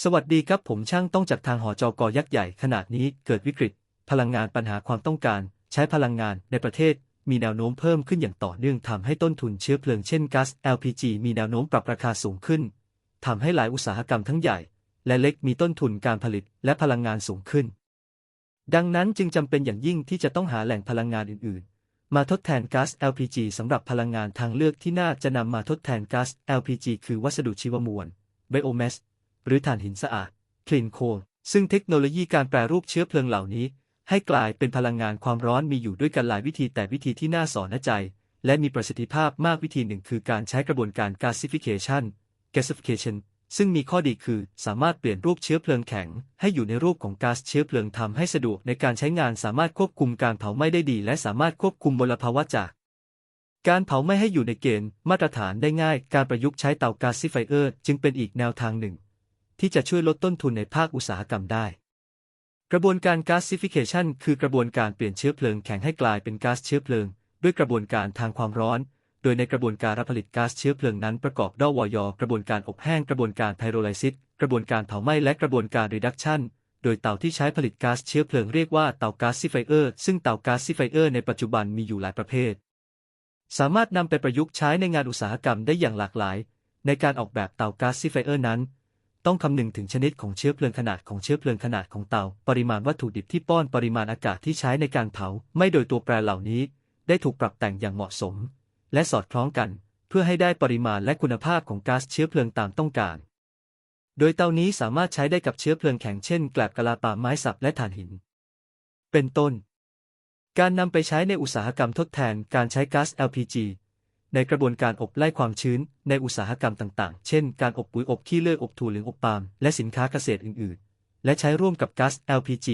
สวัสดีครับผมช่างต้องจากทางหอจอกอยักษ์ใหญ่ขนาดนี้เกิดวิกฤต พลังงานปัญหาความต้องการ ใช้พลังงานในประเทศ มีแนวโน้มเพิ่มขึ้นอย่างต่อเนื่องทำให้ต้นทุนเชื้อเพลิงเช่นก๊าซ LPG มีแนวโน้มปรับราคาสูงขึ้นทำให้หลายอุตสาหกรรมทั้งใหญ่ และเล็กมีต้นทุนการผลิตและพลังงานสูงขึ้น ดังนั้นจึงจำเป็นอย่างยิ่งที่จะต้องหาแหล่งพลังงานอื่น ๆ มาทดแทนก๊าซ LPG สำหรับพลังงานทางเลือกที่น่าจะนำมาทดแทนก๊าซ LPG คือวัสดุชีวมวล Biomass หรือถ่านหินสะอาด Clean Coal ซึ่งเทคโนโลยีการแปรรูปเชื้อเพลิงเหล่านี้ ให้กลายเป็นพลังงานความร้อนมีอยู่ด้วยกันหลายวิธีแต่วิธีที่น่าสอนใจ และมีประสิทธิภาพมากวิธีหนึ่งคือการใช้กระบวนการ gasification gasification ซึ่งมีข้อดีคือสามารถเปลี่ยนรูปเชื้อเพลิงแข็ง ให้อยู่ในรูปของก๊าซเชื้อเพลิงทำให้สะดวกในการใช้งานสามารถควบคุมการเผาไหม้ได้ดี และสามารถควบคุมมลภาวะจาก การเผาไหม้ให้อยู่ในเกณฑ์มาตรฐานได้ง่าย การประยุกต์ใช้เตาก๊าซซิไฟเออร์ จึงเป็นอีกแนวทางหนึ่ง ที่จะช่วยลดต้นทุนในภาคอุตสาหกรรมได้ กระบวนการ gasification คือกระบวนการเปลี่ยนเชื้อเพลิงแข็งให้กลายเป็นก๊าซเชื้อเพลิง ด้วยกระบวนการทางความร้อน โดยในกระบวนการรับผลิตก๊าซเชื้อเพลิงนั้นประกอบด้วยวอยกระบวนการอบแห้งกระบวนการไพโรไลซิสกระบวนการเผาไหม้และกระบวนการรีดักชันโดยเตาที่ใช้ผลิตก๊าซเชื้อเพลิงเรียกว่าเตาก๊าซซิไฟเออร์ ซึ่งเตาก๊าซซิไฟเออร์ในปัจจุบันมีอยู่หลายประเภท สามารถนำไปประยุกต์ใช้ในงานอุตสาหกรรมได้อย่างหลากหลาย ในการออกแบบเตาก๊าซซิไฟเออร์นั้น ต้องคำนึงถึงชนิดของเชื้อเพลิงขนาดของเชื้อเพลิงขนาดของเตา ปริมาณวัตถุดิบที่ป้อนปริมาณอากาศที่ใช้ในการเผา ไม่โดยตัวแปรเหล่านี้ ได้ถูกปรับแต่งอย่างเหมาะสม และสอดคล้องกัน เพื่อให้ได้ปริมาณและคุณภาพของก๊าซเชื้อเพลิงตามต้องการ โดยเตานี้สามารถใช้ได้กับเชื้อเพลิงแข็งเช่นแกลบกะลาป่าไม้สับและถ่านหิน เป็นต้น การนำไปใช้ในอุตสาหกรรมทดแทนการใช้ก๊าซ LPG ในกระบวนการอบไล่ความชื้น ในอุตสาหกรรมต่างๆ เช่น การอบปุ๋ยอบขี้เลื่อยอบถั่วเหลืองอบปาล์มและสินค้าเกษตรอื่นๆ และใช้ร่วมกับก๊าซ LPG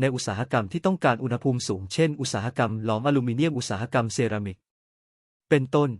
ในอุตสาหกรรมที่ต้องการอุณหภูมิสูง เช่น อุตสาหกรรมหลอมอลูมิเนียม อุตสาหกรรมเซรามิก เป็นต้น